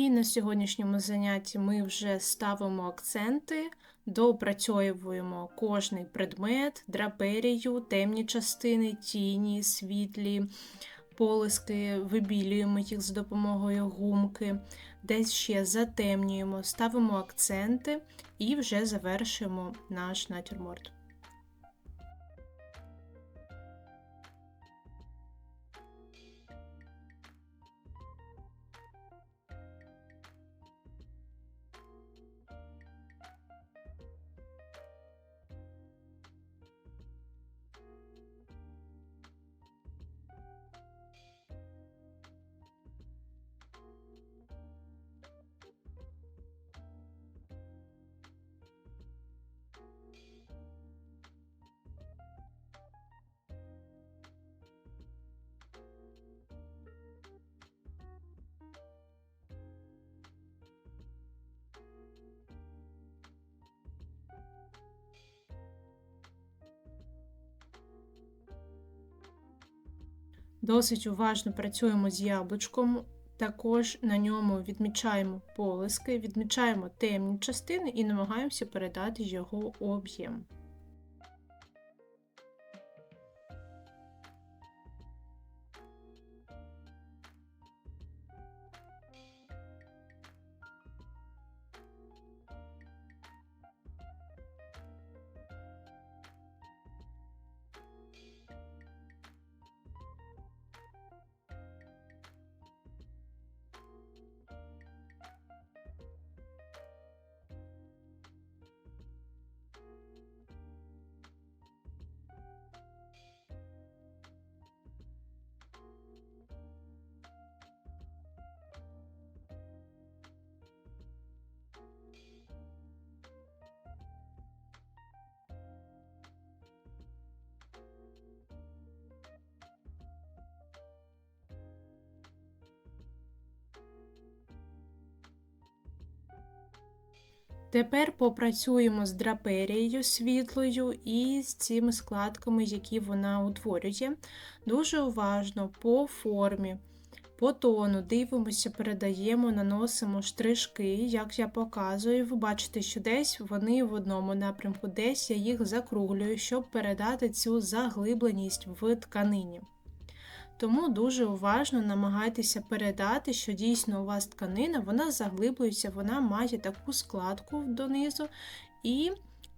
І на сьогоднішньому занятті ми вже ставимо акценти, доопрацьовуємо кожний предмет, драперію, темні частини, тіні, світлі, полиски, вибілюємо їх за допомогою гумки, десь ще затемнюємо, ставимо акценти і вже завершуємо наш натюрморт. Досить уважно працюємо з яблучком, також на ньому відмічаємо полиски, відмічаємо темні частини і намагаємося передати його об'єм. Тепер попрацюємо з драперією світлою і з цими складками, які вона утворює. Дуже уважно по формі, по тону дивимося, передаємо, наносимо штришки, як я показую. Ви бачите, що десь вони в одному напрямку, десь я їх закруглюю, щоб передати цю заглибленість в тканині. Тому дуже уважно намагайтеся передати, що дійсно у вас тканина, вона заглиблюється, вона має таку складку донизу, і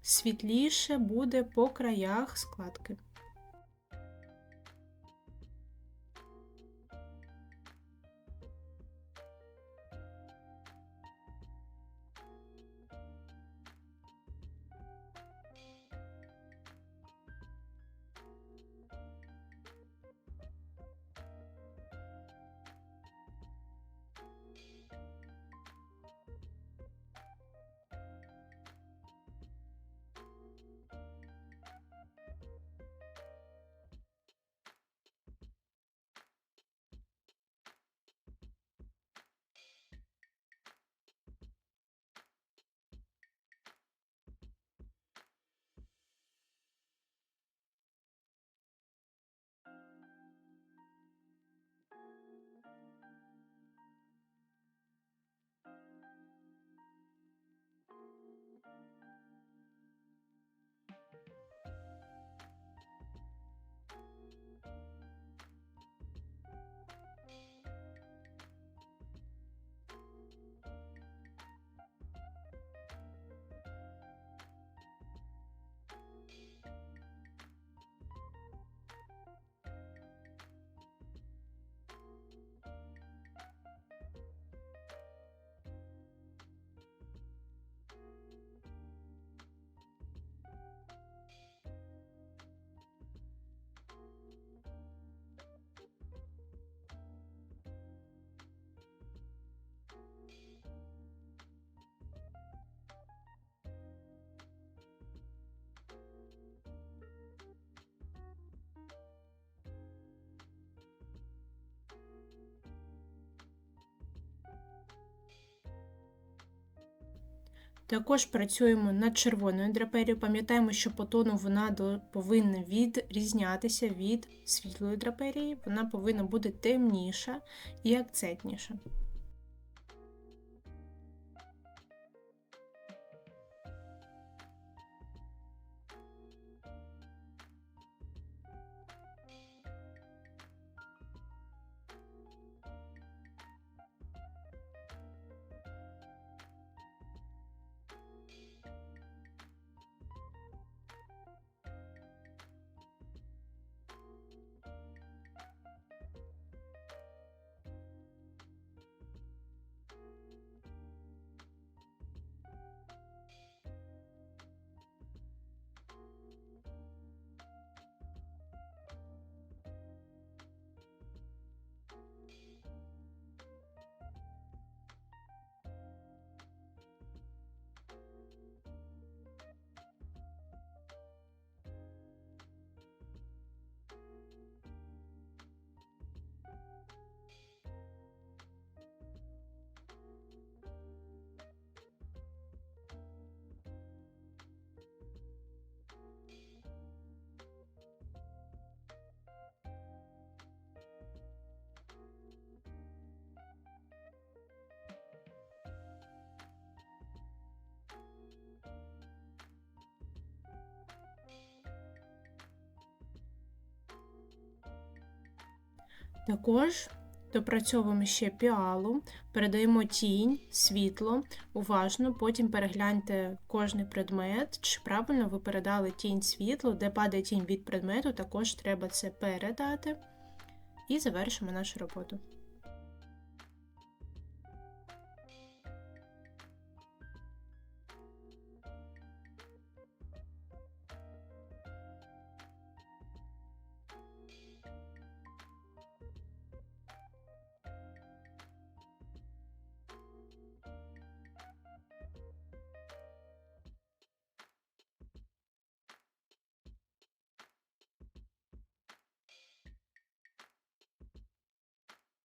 світліше буде по краях складки. Також працюємо над червоною драперією. Пам'ятаємо, що по тону вона повинна відрізнятися від світлої драперії, вона повинна бути темніша і акцентніша. Також допрацьовуємо ще піалу, передаємо тінь, світло, уважно, потім перегляньте кожний предмет, чи правильно ви передали тінь світло, де падає тінь від предмету, також треба це передати. І завершимо нашу роботу.